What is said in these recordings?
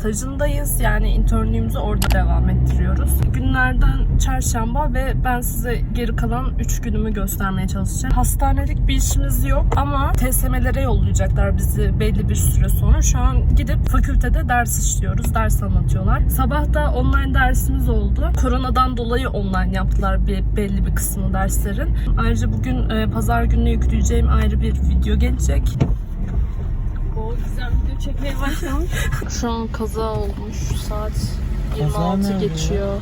stajındayız. Yani internlüğümüzü orada devam ettiriyoruz. Günlerden çarşamba ve ben size geri kalan 3 günümü göstermeye çalışacağım. Hastanelik bir işimiz yok ama TSM'lere yollayacaklar bizi belli bir süre sonra. Şu an gidip fakültede ders işliyoruz. Ders anlatıyorlar. Sabah da online dersimiz oldu. Koronadan dolayı online yaptılar bir belli bir kısmı derslerin. Ayrıca bugün e, pazar gününe yükleyeceğim ayrı bir video gelecek. O güzel çekmeye başlamış. Şu an kaza olmuş. Saat Kaza 26 nerede geçiyor.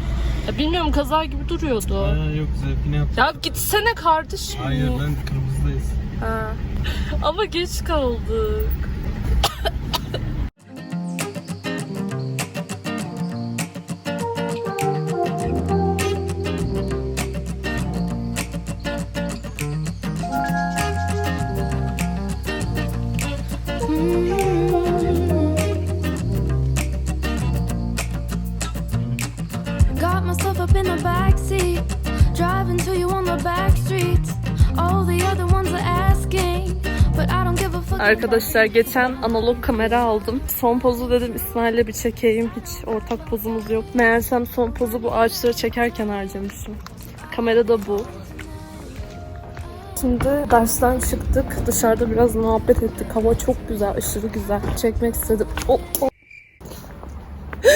Ya bilmiyorum kaza gibi duruyordu. Aa, yok zevkini yap. Ya gitsene kardeşim. Hayır lan kırmızıdayız. Ha. Ama geç kaldık. Arkadaşlar geçen analog kamera aldım. Son pozu dedim İsmail'le bir çekeyim. Hiç ortak pozumuz yok. Meğersem son pozu bu ağaçları çekerken harcamışım. Kamera da bu. Şimdi dersten çıktık. Dışarıda biraz muhabbet ettik. Hava çok güzel, aşırı güzel. Çekmek istedim. Oh, oh.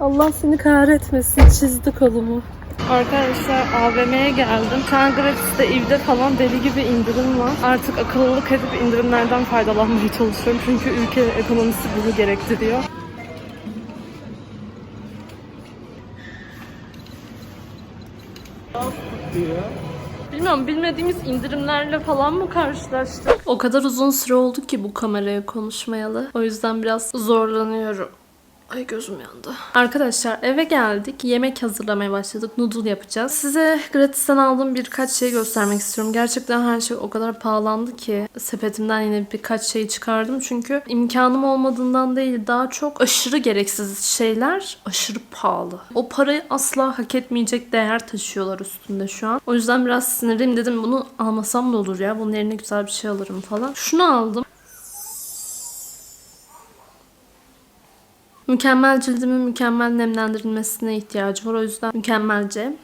Allah seni kahretmesin. Çizdi kolumu. Arkadaşlar AVM'ye geldim. Şu an gratis'te evde falan deli gibi indirim var. Artık akıllılık edip indirimlerden faydalanmaya çalışıyorum. Çünkü ülke ekonomisi bunu gerektiriyor. Bilmiyorum bilmediğimiz indirimlerle falan mı karşılaştık? O kadar uzun süre oldu ki bu kameraya konuşmayalı. O yüzden biraz zorlanıyorum. Ay gözüm yandı. Arkadaşlar eve geldik. Yemek hazırlamaya başladık. Noodle yapacağız. Size gratisten aldığım birkaç şey göstermek istiyorum. Gerçekten her şey o kadar pahalandı ki sepetimden yine birkaç şey çıkardım. Çünkü imkanım olmadığından değil daha çok aşırı gereksiz şeyler aşırı pahalı. O parayı asla hak etmeyecek değer taşıyorlar üstünde şu an. O yüzden biraz sinirliyim dedim bunu almasam da olur ya. Bunun yerine güzel bir şey alırım falan. Şunu aldım. Mükemmel cildimin mükemmel nemlendirilmesine ihtiyacı var. O yüzden mükemmelce.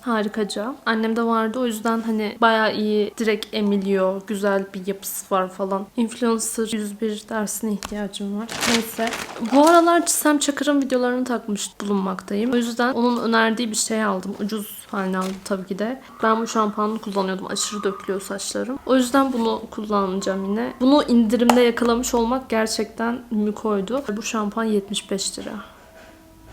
Harikaca. Annemde vardı o yüzden hani bayağı iyi direkt emiliyor. Güzel bir yapısı var falan. Influencer 101 dersine ihtiyacım var. Neyse. Bu aralar Çisem Çakır'ın videolarını takmış bulunmaktayım. O yüzden onun önerdiği bir şey aldım. Ucuz haline aldım tabii ki de. Ben bu şampuanı kullanıyordum. Aşırı dökülüyor saçlarım. O yüzden bunu kullanacağım yine. Bunu indirimde yakalamış olmak gerçekten mükoydu. Bu şampuan 75 lira.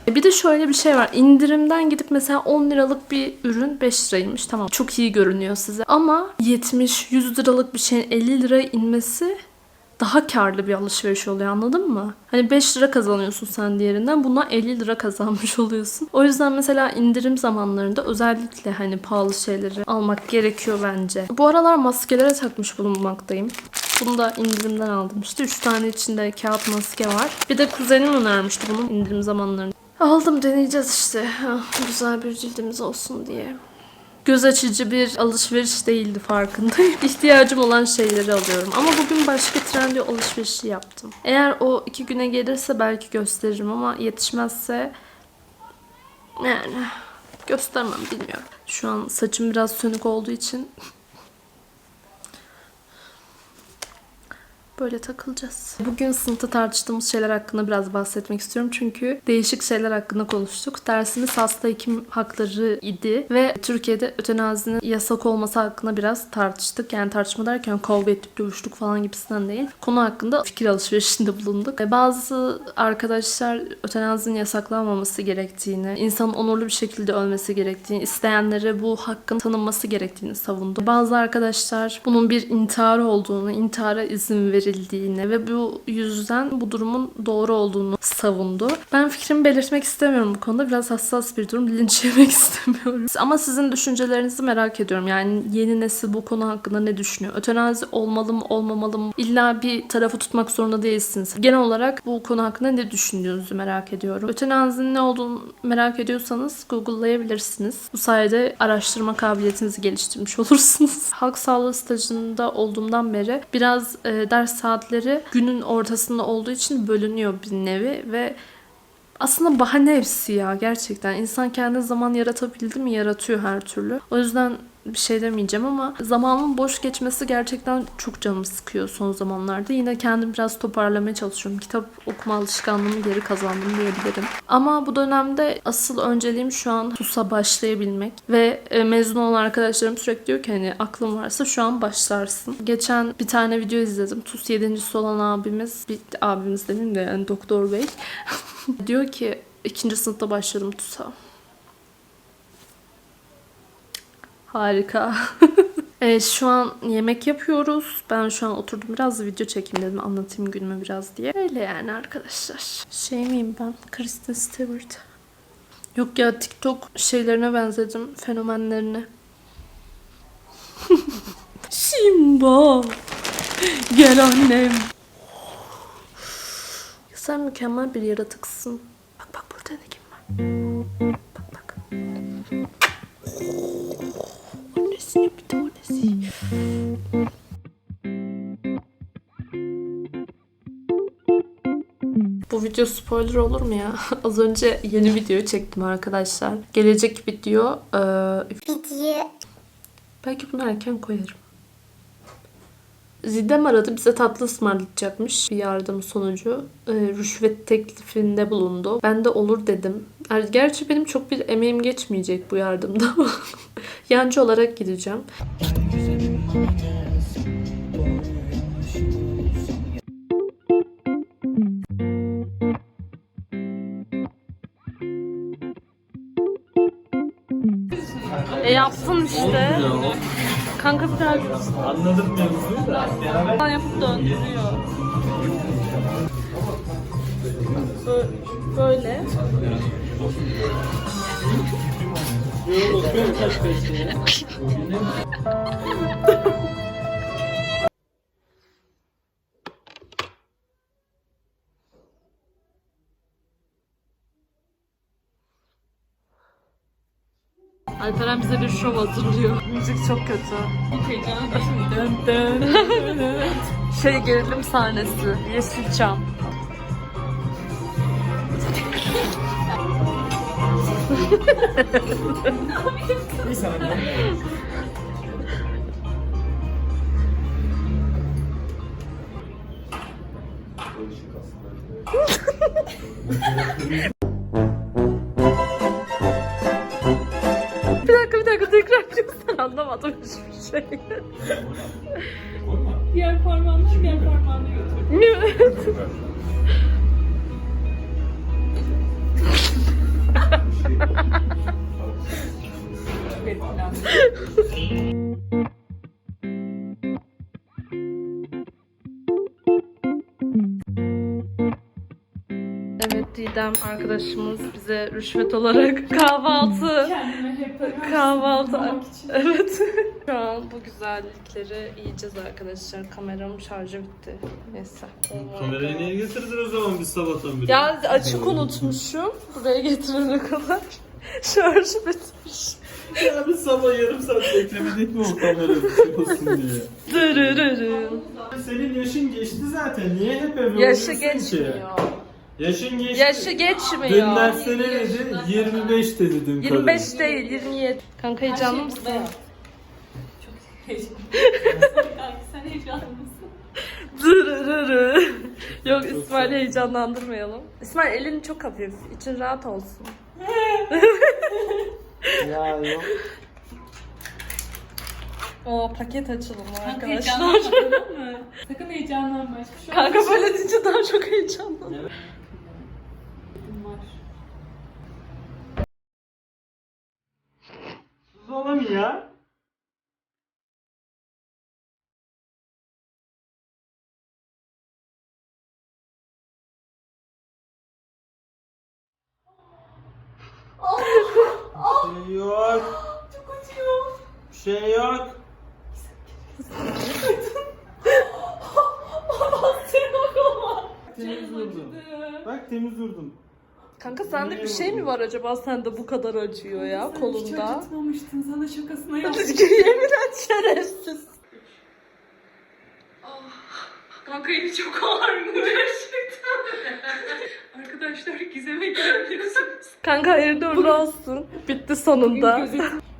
Bir de şöyle bir şey var. İndirimden gidip mesela 10 liralık bir ürün 5 liraymış. Tamam çok iyi görünüyor size. Ama 70-100 liralık bir şeyin 50 liraya inmesi daha karlı bir alışveriş oluyor anladın mı? Hani 5 lira kazanıyorsun sen diğerinden buna 50 lira kazanmış oluyorsun. O yüzden mesela indirim zamanlarında özellikle hani pahalı şeyleri almak gerekiyor bence. Bu aralar maskelere takmış bulunmaktayım. Bunu da indirimden aldım. İşte 3 tane içinde kağıt maske var. Bir de kuzenim önermişti bunun indirim zamanlarında. Aldım deneyeceğiz işte. Ah, Güzel bir cildimiz olsun diye. Göz açıcı bir alışveriş değildi farkındayım. İhtiyacım olan şeyleri alıyorum. Ama bugün başka Trendyol alışverişi yaptım. Eğer o iki güne gelirse belki gösteririm ama yetişmezse yani göstermem bilmiyorum. Şu an saçım biraz sönük olduğu için Böyle takılacağız. Bugün sınıfta tartıştığımız şeyler hakkında biraz bahsetmek istiyorum. Çünkü değişik şeyler hakkında konuştuk. Dersimiz hasta hekim hakları idi. Ve Türkiye'de ötenazinin yasak olması hakkında biraz tartıştık. Yani tartışma derken kavga ettik, dövüştük falan gibisinden değil. Konu hakkında fikir alışverişinde bulunduk. Bazı arkadaşlar ötenazinin yasaklanmaması gerektiğini, insanın onurlu bir şekilde ölmesi gerektiğini, isteyenlere bu hakkın tanınması gerektiğini savundu. Bazı arkadaşlar bunun bir intihar olduğunu, intihara izin verilmediğini verildiğini ve bu yüzden bu durumun doğru olduğunu savundu. Ben fikrimi belirtmek istemiyorum bu konuda. Biraz hassas bir durum. Linç yemek istemiyorum. Ama sizin düşüncelerinizi merak ediyorum. Yani yeni nesil bu konu hakkında ne düşünüyor? Ötenazi olmalı mı olmamalı mı? İlla bir tarafı tutmak zorunda değilsiniz. Genel olarak bu konu hakkında ne düşündüğünüzü merak ediyorum. Ötenazinin ne olduğunu merak ediyorsanız Google'layabilirsiniz. Bu sayede araştırma kabiliyetinizi geliştirmiş olursunuz. Halk sağlığı stajında olduğumdan beri biraz e, ders saatleri günün ortasında olduğu için bölünüyor bir nevi ve aslında bahane hepsi ya gerçekten. İnsan kendi zaman yaratabildi mi yaratıyor her türlü. O yüzden bir şey demeyeceğim ama zamanın boş geçmesi gerçekten çok canımı sıkıyor son zamanlarda. Yine kendim biraz toparlamaya çalışıyorum. Kitap okuma alışkanlığımı geri kazandım diyebilirim. Ama bu dönemde asıl önceliğim şu an TUS'a başlayabilmek. Ve e, mezun olan arkadaşlarım sürekli diyor ki hani aklın varsa şu an başlarsın. Geçen bir tane video izledim. TUS 7.si olan abimiz, bir abimiz demeyeyim de yani doktor bey. diyor ki ikinci sınıfta başladım TUS'a. Harika. evet, şu an yemek yapıyoruz. Ben şu an oturdum biraz video çekeyim dedim. Anlatayım günümü biraz diye. Öyle yani arkadaşlar. Şey miyim ben? Kristen Stewart. Yok ya TikTok şeylerine benzedim. Fenomenlerine. Simba. Gel annem. Sen mükemmel bir yaratıksın. Bak bak burada ne kim var? Bak bak. Bu video spoiler olur mu ya? Az önce yeni video çektim arkadaşlar. Gelecek video. Video. Belki bunu erken koyarım. Zidem aradı bize tatlı ısmarlayacakmış bir yardım sonucu. Ee, rüşvet teklifinde bulundu. Ben de olur dedim. Er- Gerçi benim çok bir emeğim geçmeyecek bu yardımda yancı olarak gideceğim. E yaptın işte. Kanka bir daha Anladım mevzuyu da. Beraber yapıp döndürüyor. Bö- Böyle. Alperen bize bir şov hazırlıyor. Müzik çok kötü. şey gerilim sahnesi. Yeşilçam. Bir saniye. Anlamadım hiçbir şey. Diğer parmağını diğer parmağını götür. Evet Didem arkadaşımız bize rüşvet olarak kahvaltı Kendime kahvaltı için. evet şu an bu güzellikleri yiyeceğiz arkadaşlar kameram şarjı bitti neyse Kamerayı niye getirdin o zaman biz sabahtan beri? ya açık unutmuşum buraya getirene kadar şarj bitmiş Ya biz sabah yarım saat beklemedik mi o kamera bir şey olsun diye? Dırırırı. Senin yaşın geçti zaten. Niye hep evde yaşı oluyorsun geçmiyor ki? Yaşın geçti. yaşı Dün geçmiyor derste ne dedi? 25 dedi dün 25 değil 27 kanka heyecanlı mısın? Kanka sen heyecanlı mısın? Dırırırı. Yok İsmail heyecanlandırmayalım. İsmail elin çok hafif. için rahat olsun. Ya yok. O paket açılımı Kanka arkadaşlar. heyecanlanma tamam mı? Sakın heyecanlanma. Hiçbir şey Kanka olmaz. böyle deyince daha çok heyecanlandım. Var. yeah. Kanka sende bir şey mi var acaba sende bu kadar acıyor ya kolunda? Hiç acıtmamıştın sana şakasına yaptım. Yemin et şerefsiz. Kanka eli çok ağrıyor gerçekten. Arkadaşlar gizeme gelebilirsiniz. Kanka uğurlu olsun. Bitti sonunda.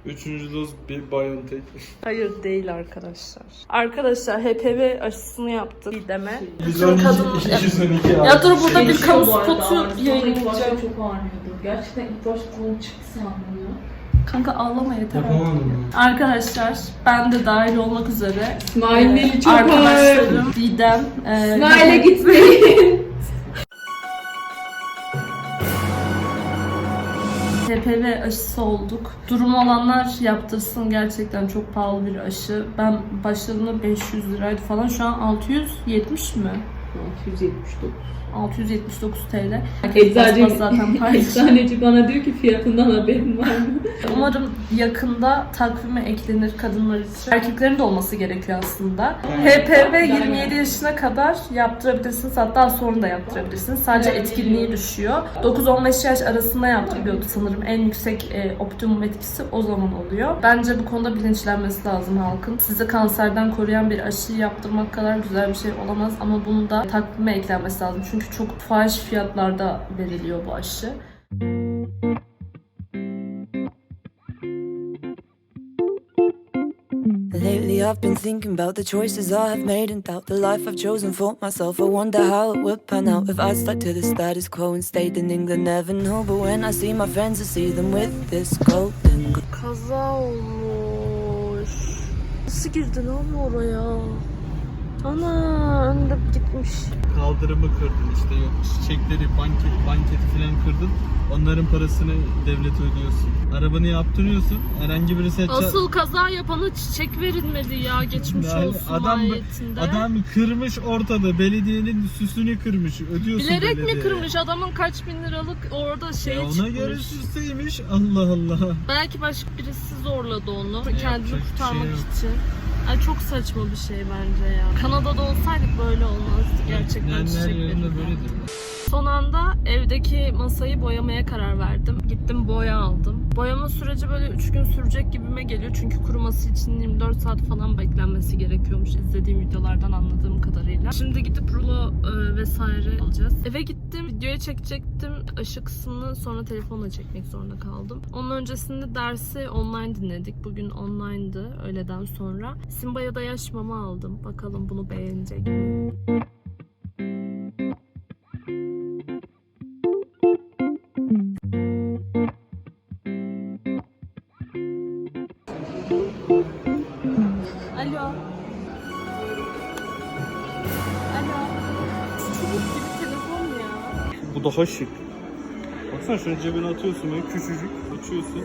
Üçüncü doz bir Biontech. Hayır değil arkadaşlar. Arkadaşlar HPV aşısını yaptım Didem'e. Biz Şimdi kadın... 212 Ya dur burada bir kamu spotu yayınlayacağım. Çok ağrıyordu. Gerçekten ilk başta kolum çıktı sandım ya. Kanka ağlama yeter. Yapamadım Arkadaşlar ben de dahil olmak üzere İsmail'in e, eli çok arkadaşlarım Didem e, İsmail'e gitmeyin. HPV aşısı olduk. Durumu olanlar yaptırsın gerçekten çok pahalı bir aşı. Ben başladığımda 500 liraydı falan şu an 670 mi? 279. 679 TL. Eczacı, zaten eczaneci bana diyor ki fiyatından haberin var mı? Umarım yakında takvime eklenir kadınlar için. Erkeklerin de olması gerekiyor aslında. HPV 27 yaşına kadar yaptırabilirsiniz. Hatta sonra da yaptırabilirsiniz. Sadece etkinliği düşüyor. 9-15 yaş arasında yaptırılıyordu sanırım. En yüksek e, optimum etkisi o zaman oluyor. Bence bu konuda bilinçlenmesi lazım halkın. Sizi kanserden koruyan bir aşıyı yaptırmak kadar güzel bir şey olamaz. Ama bunun da takvime eklenmesi lazım. Çünkü çok fahiş fiyatlarda veriliyor bu aşı. Lately, I've been thinking about the choices I have made and doubt the life I've chosen for myself. I wonder how it would pan out if I stuck to the status quo and stayed in England. Never know, but when I see my friends, I see them with this golden. Kaza olmuş. Nasıl girdin abi oraya? Ana önde gitmiş. Kaldırımı kırdın işte yok çiçekleri, banket, banketi falan kırdın. Onların parasını devlet ödüyorsun. Arabanı yaptırıyorsun. Herhangi birisi ça- Asıl kaza yapana çiçek verilmedi ya geçmiş Yani olsun adam mahiyetinde. adam kırmış ortada. Belediyenin süsünü kırmış. Ödüyorsun Bilerek belediyeye. mi kırmış adamın kaç bin liralık orada şey E ona çıkmış. göre süsleymiş. Allah Allah. Belki başka birisi zorladı onu kendini Yapacak bir kurtarmak şey yok. için. Ay çok saçma bir şey bence ya. Kanada'da olsaydık böyle olmazdı gerçekten Yani her çiçek yerinde verilmedi. böyledir. Son anda evdeki masayı boyamaya karar verdim. Gittim boya aldım. Boyama süreci böyle 3 gün sürecek gibime geliyor. Çünkü kuruması için 24 saat falan beklenmesi gerekiyormuş izlediğim videolardan anladığım kadarıyla. Şimdi gidip rulo e, vesaire alacağız. Eve gittim. Videoya çekecektim. Aşı kısmını sonra telefonla çekmek zorunda kaldım. Onun öncesinde dersi online dinledik. Bugün online'dı öğleden sonra. Simba'ya da yaş mama aldım. Bakalım bunu beğenecek mi? Daha şık. Baksana şunu cebine atıyorsun böyle küçücük açıyorsun.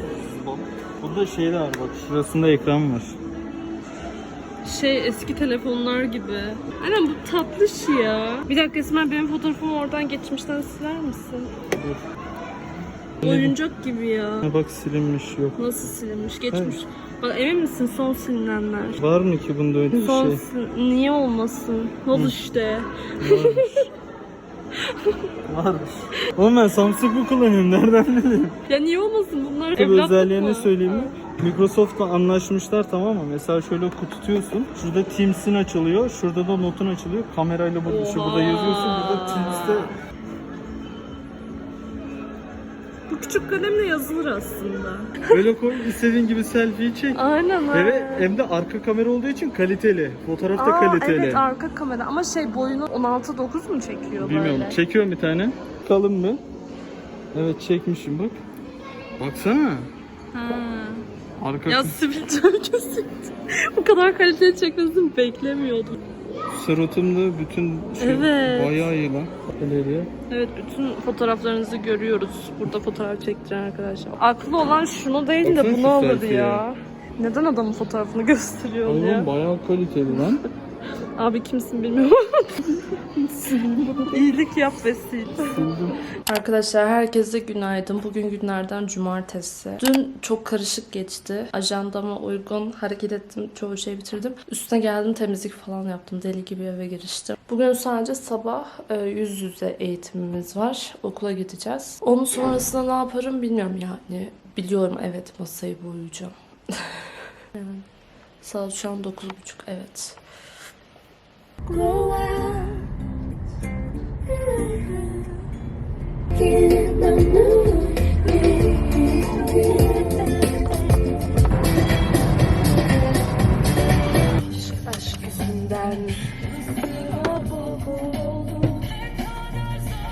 Bak. Burada şey de var bak şurasında ekran var. Şey eski telefonlar gibi. Aynen bu tatlış ya. Bir dakika İsmail benim fotoğrafımı oradan geçmişten siler misin? Dur. Oyuncak gibi ya. Ha bak silinmiş yok. Nasıl silinmiş? Geçmiş. Bak emin misin son silinenler? Var mı ki bunda öyle bir Son şey? sil- niye olmasın? Ol işte. Varmış. Oğlum ben Samsung mu kullanıyorum nereden bileyim? Ya niye olmasın bunlar? Tabii evlatlık özelliğini mı? söyleyeyim mi? Microsoft'la anlaşmışlar tamam mı? Mesela şöyle tutuyorsun. Şurada Teams'in açılıyor. Şurada da notun açılıyor. Kamerayla burada, şu burada yazıyorsun. Burada Teams'te küçük kalemle yazılır aslında. böyle koy istediğin gibi selfie çek. Aynen ha. Ve hem de arka kamera olduğu için kaliteli. Fotoğraf da Aa, kaliteli. Evet arka kamera ama şey boyunu 16-9 mu çekiyor Bilmiyorum. böyle? Çekiyorum bir tane. Kalın mı? Evet çekmişim bak. Baksana. Ha. Arka Ya sivilce öyküsü. Bu kadar kaliteli çekmesini beklemiyordum. suratımda bütün şey Evet. bayağı iyi lan. Öyle Evet bütün fotoğraflarınızı görüyoruz. Burada fotoğraf çektiren arkadaşlar. Aklı olan şunu değil de şu bunu alır selfie'ye. ya. Neden adamın fotoğrafını gösteriyorsun ya? Oğlum bayağı kaliteli lan. Abi kimsin bilmiyorum. İyilik yap ve. Arkadaşlar herkese günaydın. Bugün günlerden cumartesi. Dün çok karışık geçti. Ajandama uygun hareket ettim. Çoğu şey bitirdim. Üstüne geldim temizlik falan yaptım. Deli gibi eve giriştim. Bugün sadece sabah e, yüz yüze eğitimimiz var. Okula gideceğiz. Onun sonrasında ne yaparım bilmiyorum yani. Biliyorum evet masayı boyayacağım. yani. Saat şu an 9.30 evet. Yüzünden.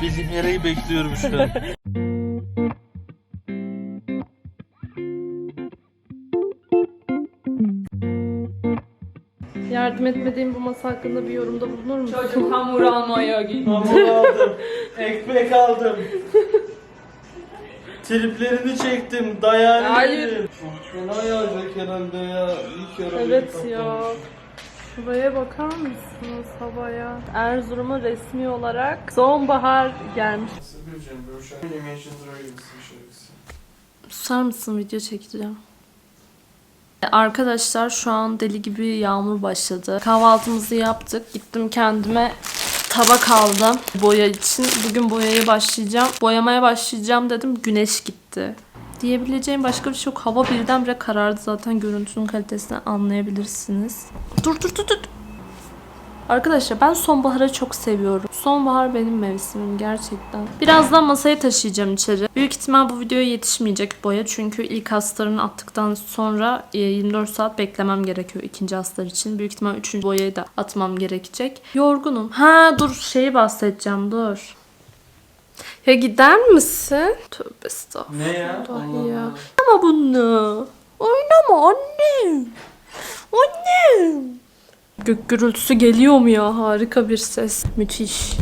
Bizim yereyi bekliyorum şu an. Yardım etmediğim bu masa hakkında bir yorumda bulunur musun? Çocuk hamur almaya gitti. Hamur aldım. Ekmek aldım. Triplerini çektim. Dayağını Hayır. yedim. Fena yağacak herhalde ya. İlk Evet ya. Şuraya bakar mısınız havaya? Erzurum'a resmi olarak sonbahar gelmiş. Susar mısın video çekeceğim. Arkadaşlar şu an deli gibi yağmur başladı. Kahvaltımızı yaptık. Gittim kendime tabak aldım boya için. Bugün boyaya başlayacağım. Boyamaya başlayacağım dedim. Güneş gitti. Diyebileceğim başka bir şey yok. Hava birdenbire karardı zaten görüntünün kalitesini anlayabilirsiniz. Dur dur dur dur. Arkadaşlar ben sonbaharı çok seviyorum. Sonbahar benim mevsimim gerçekten. Birazdan masaya taşıyacağım içeri. Büyük ihtimal bu videoya yetişmeyecek boya. Çünkü ilk hastarını attıktan sonra e, 24 saat beklemem gerekiyor ikinci hastar için. Büyük ihtimal üçüncü boyayı da atmam gerekecek. Yorgunum. Ha dur şeyi bahsedeceğim dur. Ya gider misin? Tövbe estağfurullah. Ne ya? Allah ya. Ama bunu. Oynama annem. Annem. Gök gürültüsü geliyor mu ya? Harika bir ses. Müthiş.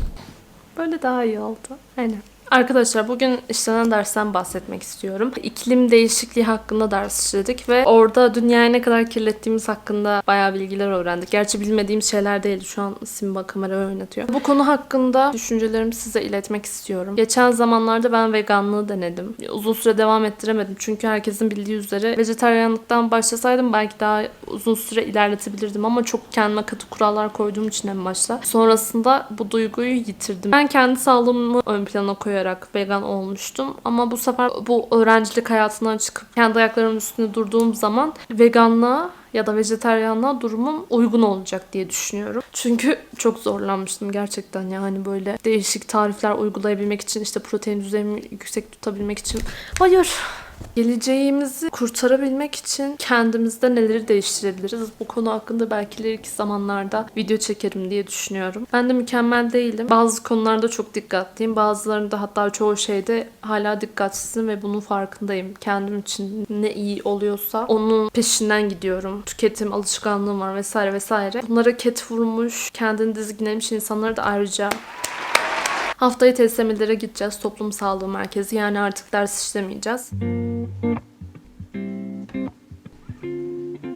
Böyle daha iyi oldu. Aynen. Arkadaşlar bugün işlenen dersten bahsetmek istiyorum. İklim değişikliği hakkında ders işledik ve orada dünyayı ne kadar kirlettiğimiz hakkında bayağı bilgiler öğrendik. Gerçi bilmediğim şeyler değildi. Şu an Simba kamera oynatıyor. Bu konu hakkında düşüncelerimi size iletmek istiyorum. Geçen zamanlarda ben veganlığı denedim. Uzun süre devam ettiremedim. Çünkü herkesin bildiği üzere vejetaryenlikten başlasaydım belki daha uzun süre ilerletebilirdim ama çok kendime katı kurallar koyduğum için en başta. Sonrasında bu duyguyu yitirdim. Ben kendi sağlığımı ön plana koyarak vegan olmuştum. Ama bu sefer bu öğrencilik hayatından çıkıp kendi ayaklarımın üstünde durduğum zaman veganlığa ya da vejetaryenliğe durumum uygun olacak diye düşünüyorum. Çünkü çok zorlanmıştım gerçekten yani böyle değişik tarifler uygulayabilmek için işte protein düzeyimi yüksek tutabilmek için. Hayır. Geleceğimizi kurtarabilmek için kendimizde neleri değiştirebiliriz? Bu konu hakkında belki ileriki zamanlarda video çekerim diye düşünüyorum. Ben de mükemmel değilim. Bazı konularda çok dikkatliyim. Bazılarında hatta çoğu şeyde hala dikkatsizim ve bunun farkındayım. Kendim için ne iyi oluyorsa onun peşinden gidiyorum. Tüketim alışkanlığım var vesaire vesaire. Bunlara ket vurmuş, kendini dizginlemiş insanlara da ayrıca Haftaya TSM'lere gideceğiz. Toplum Sağlığı Merkezi. Yani artık ders işlemeyeceğiz.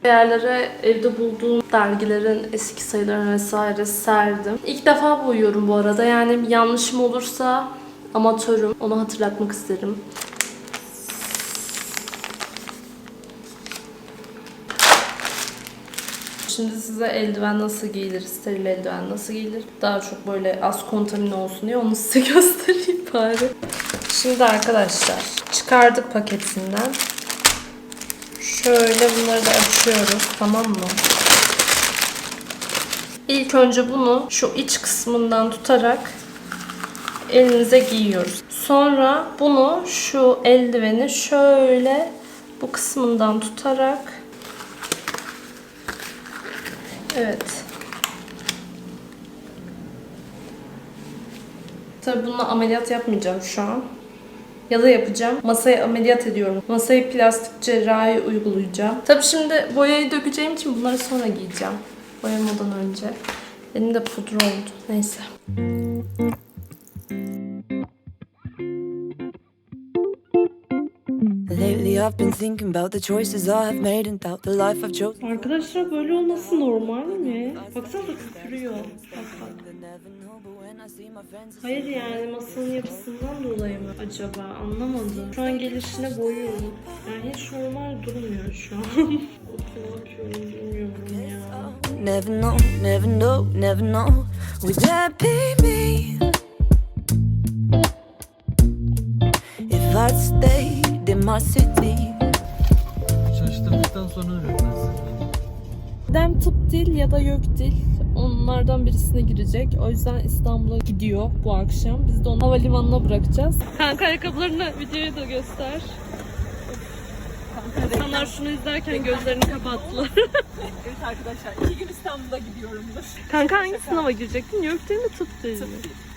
Yerlere evde bulduğum dergilerin eski sayılarını vesaire serdim. İlk defa boyuyorum bu arada. Yani yanlışım olursa amatörüm. Onu hatırlatmak isterim. Şimdi size eldiven nasıl giyilir, steril eldiven nasıl giyilir? Daha çok böyle az kontamine olsun diye onu size göstereyim bari. Şimdi arkadaşlar çıkardık paketinden. Şöyle bunları da açıyoruz tamam mı? İlk önce bunu şu iç kısmından tutarak elinize giyiyoruz. Sonra bunu şu eldiveni şöyle bu kısmından tutarak Evet. Tabii bununla ameliyat yapmayacağım şu an. Ya da yapacağım. Masaya ameliyat ediyorum. Masayı plastik cerrahi uygulayacağım. Tabii şimdi boyayı dökeceğim için bunları sonra giyeceğim. Boyamadan önce. Benim de pudra oldu. Neyse. Lately I've been thinking about the choices I have made and doubt the life I've chosen. Arkadaşlar böyle olması normal mi? Baksana tükürüyor. Bak bak. Hayır yani masanın yapısından dolayı mı acaba? Anlamadım. Şu an gelişine boyuyorum. Yani hiç normal durmuyor şu an. ne yapıyorum bilmiyorum ya. never know, never know, never know. Would that be me? If I'd stayed in my city. Çalıştırdıktan sonra öğretmensin. Dem tıp dil ya da yok dil onlardan birisine girecek. O yüzden İstanbul'a gidiyor bu akşam. Biz de onu havalimanına bırakacağız. Kanka ayakkabılarını videoya da göster. İnsanlar şunu izlerken gözlerini kapattılar. Evet arkadaşlar iki gün İstanbul'a gidiyorumdur. Kanka hangi sınava girecektin? Yok değil mi tıp değil mi?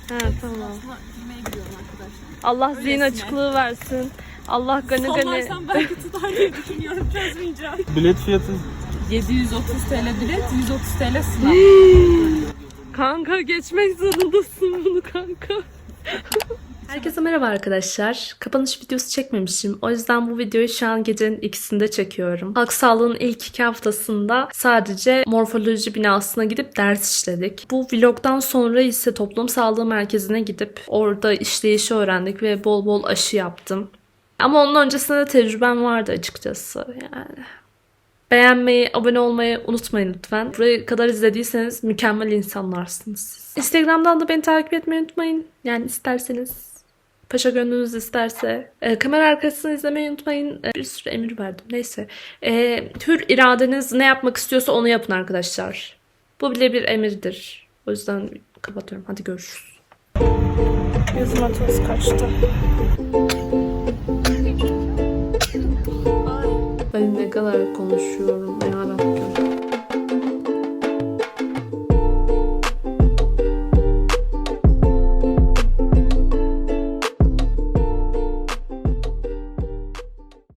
Ha tamam. Aslında girmeye gidiyorum arkadaşlar. Allah zihin açıklığı versin. Allah gani gani. Sallarsam belki tutar diye düşünüyorum çözmeyeceğim. Bilet fiyatı 730 TL bilet, 130 TL sınav. Kanka geçmek zorundasın bunu kanka. Herkese merhaba arkadaşlar. Kapanış videosu çekmemişim. O yüzden bu videoyu şu an gecenin ikisinde çekiyorum. Halk sağlığının ilk iki haftasında sadece morfoloji binasına gidip ders işledik. Bu vlogdan sonra ise toplum sağlığı merkezine gidip orada işleyişi öğrendik ve bol bol aşı yaptım. Ama onun öncesinde de tecrübem vardı açıkçası yani. Beğenmeyi, abone olmayı unutmayın lütfen. Buraya kadar izlediyseniz mükemmel insanlarsınız. Instagram'dan da beni takip etmeyi unutmayın. Yani isterseniz. Paşa gönlünüz isterse. E, kamera arkasını izlemeyi unutmayın. E, bir sürü emir verdim. Neyse. E, hür iradeniz ne yapmak istiyorsa onu yapın arkadaşlar. Bu bile bir emirdir. O yüzden kapatıyorum. Hadi görüşürüz. Toz kaçtı. Kadar konuşuyorum